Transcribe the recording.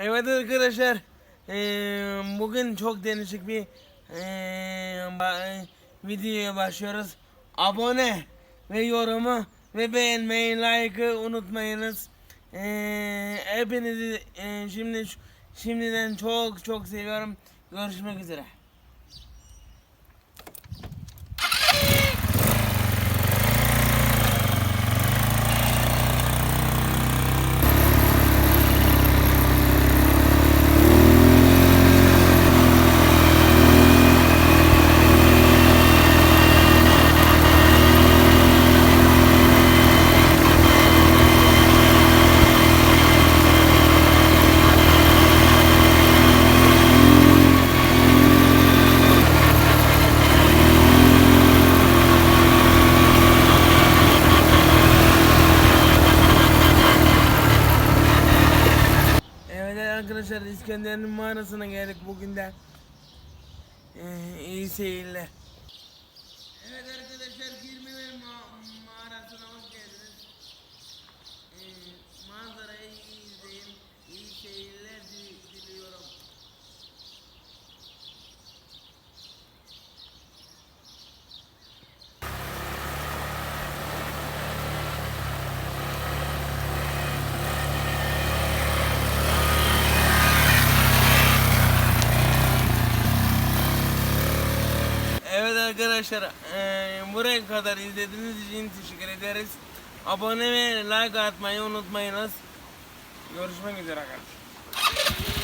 Evet arkadaşlar, eee, bugün çok değişik bir eee, ba- videoya başlıyoruz. Abone ve yorumu ve beğenmeyi, like'ı unutmayınız. Eee, hepinizi eee, şimdi şimdiden çok çok seviyorum. Görüşmek üzere. Evet arkadaşlar İskender'in mağarasına geldik bugün de. Ee, iyi seyirler. Evet arkadaşlar Girmeler ma- mağarasına hoş geldiniz. Ee, manzarayı iyi izleyin. İyi seyirler di- diliyorum. Evet arkadaşlar eee, buraya kadar izlediğiniz için teşekkür ederiz. Abone ve like atmayı unutmayınız. Görüşmek üzere arkadaşlar.